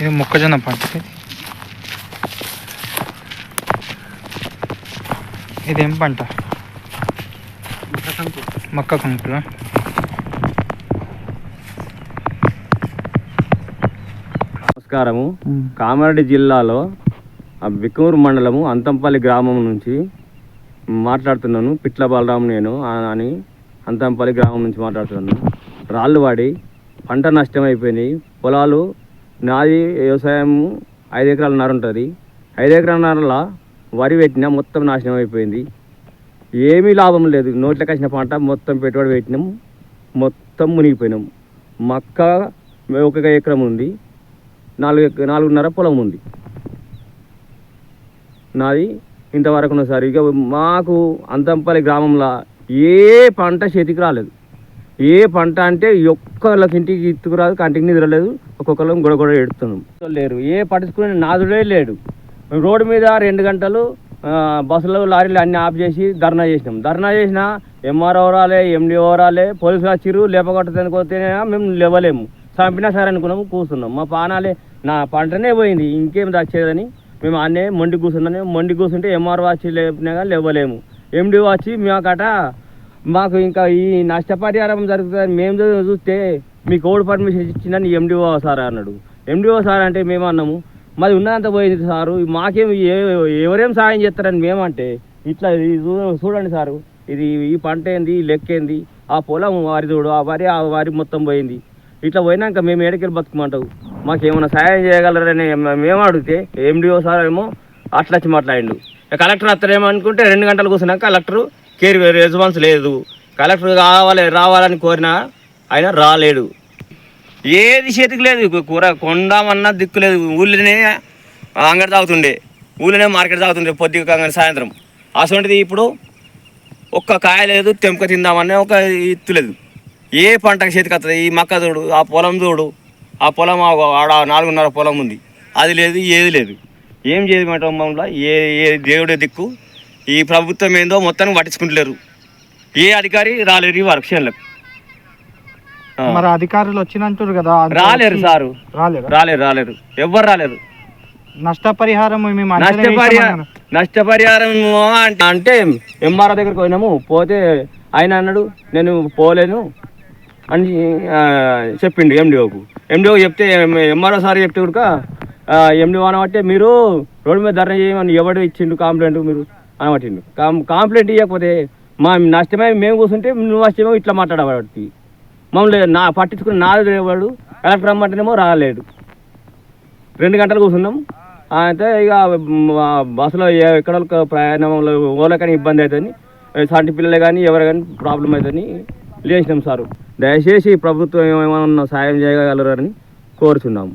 ఇది మొక్కజొన్న పంట ఇదేం. పంట? మక్క కంకులా నమస్కారము. కామారెడ్డి జిల్లాలో బిక్కూరు మండలము అంతంపల్లి గ్రామం నుంచి మాట్లాడుతున్నాను. పిట్ల బలరాం నేను అని అంతంపల్లి గ్రామం నుంచి మాట్లాడుతున్నాను. రాళ్ళు వాడి పంట నష్టం అయిపోయినాయి. పొలాలు నాది వ్యవసాయం ఐదు ఎకరాల నర ఉంటుంది. ఐదు ఎకరాల నరలా వరి పెట్టినా మొత్తం నాశనం అయిపోయింది. ఏమీ లాభం లేదు. నోట్లోకి వచ్చిన పంట మొత్తం పెట్టుబడి పెట్టినాం. మొత్తం మునిగిపోయినాం. మక్క ఒక ఎకరం ఉంది. నాలుగు ఎక- నాలుగున్నర పొలం ఉంది. నాది ఇంతవరకు ఉన్నసారి. ఇక మాకు అంతంపల్లి గ్రామంలో ఏ పంట చేతికి రాలేదు. ఏ పంట అంటే ఒక్కళ్ళకి ఇంటికి ఇత్తుకురాదు కంటికి నిద్రలేదు ఒక్కొక్కళ్ళం గొడవ గొడవ ఎడుతున్నాం లేరు. ఏ పట్టించుకునే నాదుడే లేడు. రోడ్డు మీద రెండు గంటలు బస్సులు లారీలు అన్ని ఆఫ్ చేసి ధర్నా చేసినాం. ధర్నా చేసిన ఎంఆర్ఓ రాలే ఎండిఓ రాలే పోలీసులు వచ్చిర్రు లేపగొట్టడానికి పోతే మేము లేవలేము. చంపినా సరే అనుకున్నాము కూర్చున్నాం. మా పానాలే నా పంటనే పోయింది ఇంకేం దచ్చేదని మేము అన్నే మొండి కూర్చున్నాము మొండి కూర్చుంటే ఎంఆర్ఓ వచ్చి లేపినా లేవలేము. ఎండిఓ వచ్చి మాకట మాకు ఇంకా ఈ నష్టపరిహారం జరుగుతుందని మేము చూస్తే మీ కోడ్ పర్మిషన్ ఇచ్చిందని ఎండిఓ సార్ అన్నాడు. ఎండిఓ సార్ అంటే మేము అన్నాము మాది ఉన్నదంతా పోయింది సారు మాకేం ఎవరేం సాయం చేస్తారని మేమంటే ఇట్లా ఇది చూ- చూడండి సారు ఇది ఈ పంట ఏంది లెక్క ఏంది ఆ పొలం వారి చూడు ఆ వరి ఆ వరి మొత్తం పోయింది. ఇట్లా పోయినాక మేము ఏడకెళ్ళి బతుకమంటావు. మాకు ఏమైనా సాయం చేయగలరని మేము అడిగితే ఎండిఓ సార్ ఏమో అట్లా వచ్చి మాట్లాడిండు. ఇక కలెక్టర్ అత్తరేమో అనుకుంటే రెండు గంటలు కూర్చున్నాక కలెక్టర్ కేర్ రెస్పాన్స్ లేదు. కలెక్టర్ కావాలి రావాలని కోరినా ఆయన రాలేడు. ఏది చేతికి లేదు. కూర కొందామన్నా దిక్కు లేదు. ఊళ్ళోనే అంగడి తాగుతుండే. ఊళ్ళోనే మార్కెట్ తాగుతుండే పొద్దుగా కానీ సాయంత్రం. అటువంటిది ఇప్పుడు ఒక్క కాయ లేదు తెంపక తిందామనే ఒక ఇత్తు లేదు. ఏ పంటకు చేతికి వస్తుంది ఈ మక్క చూడు ఆ పొలం చూడు. ఆ పొలం ఆడ నాలుగున్నర పొలం ఉంది. అది లేదు ఏది లేదు. ఏం చేయమంటాం మమ్మల్ని? ఏ ఏ దేవుడే దిక్కు? ఈ ప్రభుత్వం ఏందో మొత్తం పట్టించుకుంటలేరు. ఏ అధికారి రాలేరు ఈ వర్క్షన్లకు ఆ. మరి అధికారులు వచ్చినంటారు కదా రాలేరు సారు. రాలేరు రాలేరు రాలేరు. ఎవ్వరు రాలేరు. నష్టపరిహారం నష్టపరిహారం. నష్టపరిహారం అంటే అంటే ఎంఆర్ఓ దగ్గరికి పోయినాము. పోతే ఆయన అన్నాడు నేను పోలేను అని చెప్పిండు ఎండిఓకు. ఎండిఓ చెప్తే ఎంఆర్ఓ సార్ చెప్తే కూడా ఎండిఓ అనబట్టే మీరు రోడ్డు మీద ధర్నా చేయమని ఎవడు ఇచ్చిండు కంప్లైంట్ మీరు. అనబట్టిండు. కాంప్లైంట్ ఇవ్వకపోతే మా నష్టమే మేము కూర్చుంటే నువ్వు నష్టమే ఇట్లా మాట్లాడబడి మమ్మల్ని నా పట్టించుకుని నాది లేవాడు కలెక్టర్ రమ్మంటేనేమో రాలేడు. రెండు గంటలు కూర్చున్నాం అయితే ఇక బస్సులో ఎక్కడ ప్రయాణంలో ఓలకని ఇబ్బంది అవుతుంది సంటి పిల్లలు కానీ ఎవరు కానీ ప్రాబ్లం అవుతుంది లేచినాం సారు. దయచేసి ప్రభుత్వం ఏమైనా సాయం చేయగలరని కోరుచున్నాము.